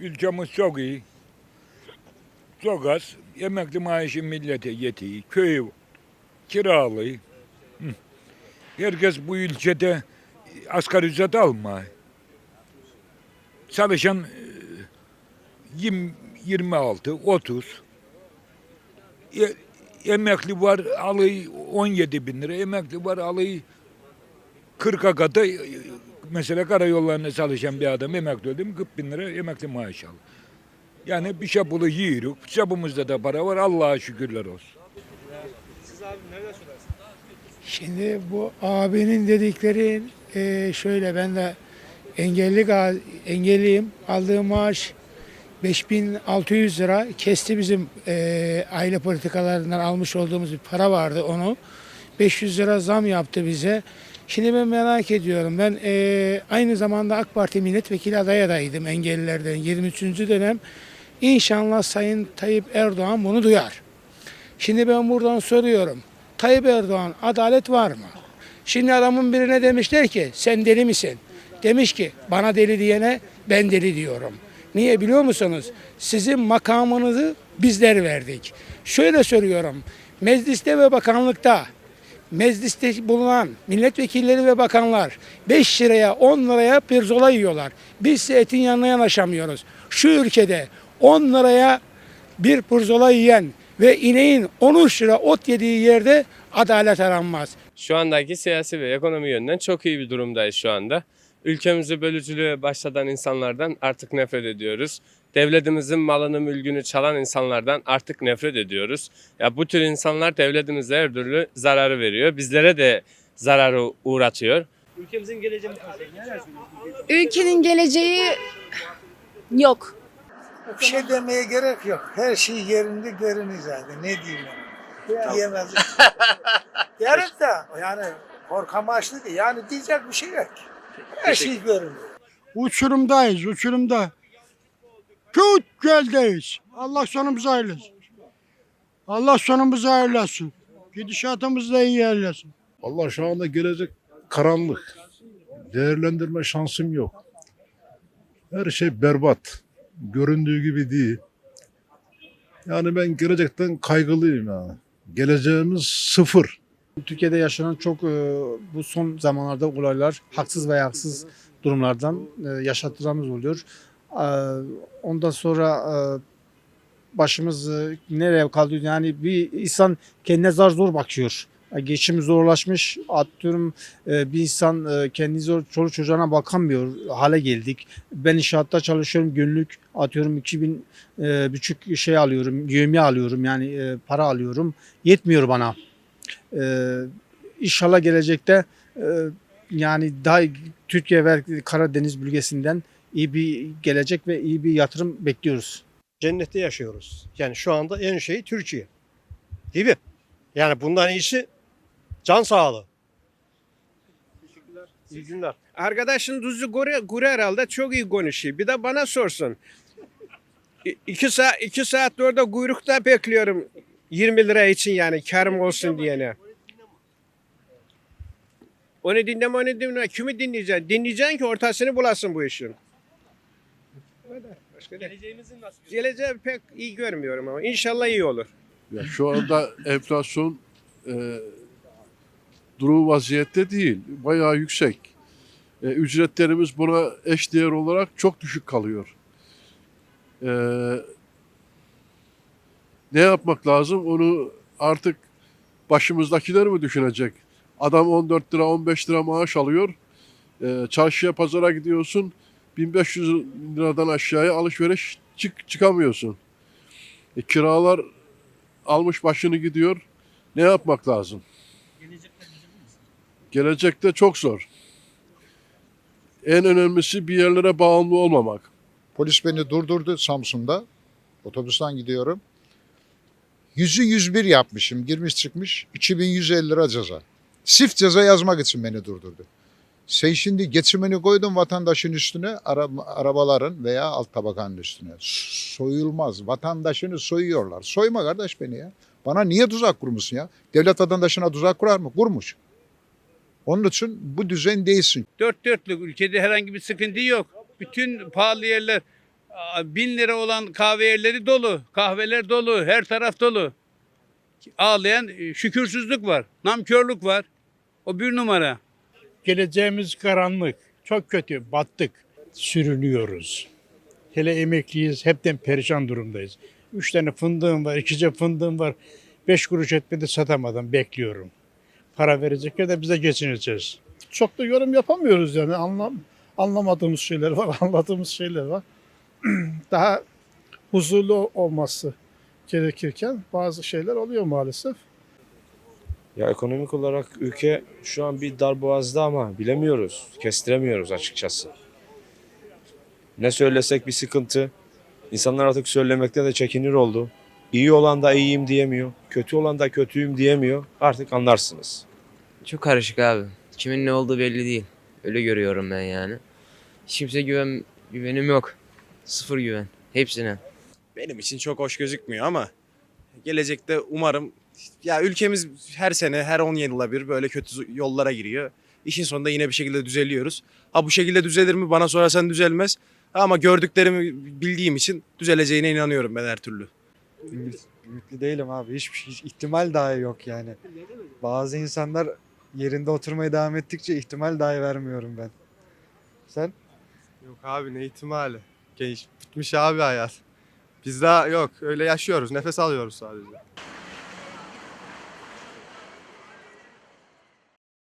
Ülkemiz çok iyi. Çok az. Emekli maaşı millete yetiyor. Köy kiralı. Herkes bu ülkede asgari ücret alma. Çalışan e, yirmi- 26, 30. E, emekli var alıyı 17 bin lira. Emekli var alıyı 40'a kadar e, mesela karayollarında çalışan bir adam emekli oldu mu 40 bin lira emekli maaş alır. Yani bir şey bulu yiyoruz. Çapımızda da para var. Allah'a şükürler olsun. Siz abi neler söylersiniz? Şimdi bu abinin dedikleri e, şöyle ben de engelli engelliyim. Aldığım maaş 5600 lira. Kesti bizim e, aile politikalarından almış olduğumuz bir para vardı onu. 500 lira zam yaptı bize. Şimdi ben merak ediyorum. Ben e, aynı zamanda AK Parti milletvekili aday adayıydım engellilerden 23. dönem. İnşallah Sayın Tayyip Erdoğan bunu duyar. Şimdi ben buradan soruyorum. Tayyip Erdoğan adalet var mı? Şimdi adamın birine demişler ki sen deli misin? Demiş ki bana deli diyene ben deli diyorum. Niye biliyor musunuz? Sizin makamınızı bizler verdik. Şöyle söylüyorum. Mecliste ve bakanlıkta mecliste bulunan milletvekilleri ve bakanlar 5 liraya 10 liraya pirzola yiyorlar. Biz etin yanına yanaşamıyoruz. Şu ülkede 10 liraya bir pirzola yiyen ve ineğin 13 lira ot yediği yerde adalet aranmaz. Şu andaki siyasi ve ekonomi yönden çok iyi bir durumdayız şu anda. Ülkemizi bölücülüğe başlatan insanlardan artık nefret ediyoruz. Devletimizin malını mülkünü çalan insanlardan artık nefret ediyoruz. Ya bu tür insanlar devletimize her türlü zararı veriyor. Bizlere de zararı uğratıyor. Ülkemizin geleceği? Ülkenin geleceği yok. Bir şey demeye gerek yok. Her şey yerinde görünüyor zaten. Ne diyeyim ben? Diyemez. Gerek de yani korkamaçlı değil. Yani diyecek bir şey yok. Her şey görünüyor. Uçurumdayız, uçurumda. Çok göldeyiz. Allah sonumuzu hayırlasın. Allah sonumuzu hayırlasın. Gidişatımızı da iyi eylesin. Allah şu anda gelecek karanlık. Değerlendirme şansım yok. Her şey berbat. Göründüğü gibi değil. Yani ben gelecekten kaygılıyım yani. Geleceğimiz sıfır. Türkiye'de yaşanan çok e, bu son zamanlarda olaylar haksız veya haksız durumlardan e, yaşatılanımız oluyor. E, Ondan sonra başımız nereye kaldı? Yani bir insan kendine zar zor bakıyor. Geçim zorlaşmış. Atıyorum bir insan kendi zor çoluk çocuğuna bakamıyor hale geldik. Ben inşaatta çalışıyorum günlük atıyorum 2000 e, buçuk şey alıyorum, yevmiye alıyorum yani para alıyorum. Yetmiyor bana. Ee, inşallah gelecekte e, yani daha Türkiye ve Karadeniz bölgesinden iyi bir gelecek ve iyi bir yatırım bekliyoruz. cennette yaşıyoruz. Yani şu anda en şey Türkiye. Değil mi? Yani bundan iyisi can sağlığı. Teşekkürler. İyi günler. Arkadaşın kuru, kuru herhalde çok iyi konuşuyor. Bir de bana sorsun. İ- İki saat, iki saat orada kuyrukta bekliyorum. 20 lira için yani karım olsun diyene. Onu dinleme onu dinleme. Kimi dinleyeceksin? Dinleyeceksin ki ortasını bulasın bu işin. Başka. Geleceğimizin nasıl Geleceği pek iyi görmüyorum ama inşallah iyi olur. Ya şu anda enflasyon e, duru vaziyette değil. Bayağı yüksek. E, ücretlerimiz buna eş değer olarak çok düşük kalıyor. E, ne yapmak lazım? Onu artık başımızdakiler mi düşünecek? Adam 14 lira 15 lira maaş alıyor. E, çarşıya pazara gidiyorsun. 1500 liradan aşağıya alışveriş çık çıkamıyorsun. E, kiralar almış başını gidiyor. Ne yapmak lazım? gelecekte? Gelecekte çok zor. En önemlisi bir yerlere bağımlı olmamak. Polis beni durdurdu Samsun'da. Otobüsten gidiyorum. Yüzü 101 yapmışım. Girmiş çıkmış. 2150 lira ceza. Sif ceza yazmak için beni durdurdu. Sen şimdi geçimini koydun vatandaşın üstüne, ara- arabaların veya alt tabakanın üstüne. Soyulmaz. Vatandaşını soyuyorlar. Soyma kardeş beni ya. Bana niye tuzak kurmuşsun ya? Devlet vatandaşına tuzak kurar mı? Kurmuş. Onun için bu düzen değilsin. Dört dörtlük ülkede herhangi bir sıkıntı yok. Bütün pahalı yerler Bin lira olan kahve yerleri dolu. Kahveler dolu. Her taraf dolu. Ağlayan e, şükürsüzlük var. Namkörlük var. O bir numara. Geleceğimiz karanlık. Çok kötü. Battık. Sürünüyoruz. Hele emekliyiz. Hepten perişan durumdayız. Üç tane fındığım var. iki cep fındığım var. Beş kuruş etmedi satamadım. Bekliyorum. Para verecekler de bize geçineceğiz. Çok da yorum yapamıyoruz yani. Anlam, anlamadığımız şeyler var. Anladığımız şeyler var. Daha huzurlu olması gerekirken bazı şeyler oluyor maalesef. Ya ekonomik olarak ülke şu an bir darboğazda ama bilemiyoruz. Kestiremiyoruz açıkçası. Ne söylesek bir sıkıntı. İnsanlar artık söylemekte de çekinir oldu. İyi olan da iyiyim diyemiyor. Kötü olan da kötüyüm diyemiyor. Artık anlarsınız. Çok karışık abi. Kimin ne olduğu belli değil. Öyle görüyorum ben yani. Hiç kimse güven, güvenim yok. Sıfır güven. Hepsine. Benim için çok hoş gözükmüyor ama gelecekte umarım ya ülkemiz her sene her 10 yıla bir böyle kötü yollara giriyor. İşin sonunda yine bir şekilde düzeliyoruz. Ha bu şekilde düzelir mi bana sorarsan düzelmez. Ama gördüklerimi bildiğim için düzeleceğine inanıyorum ben her türlü. Ümitli değilim abi. Hiçbir hiç ihtimal dahi yok yani. Bazı insanlar yerinde oturmaya devam ettikçe ihtimal dahi vermiyorum ben. Sen? Yok abi ne ihtimali? Genç bitmiş abi hayat. Biz daha yok öyle yaşıyoruz nefes alıyoruz sadece.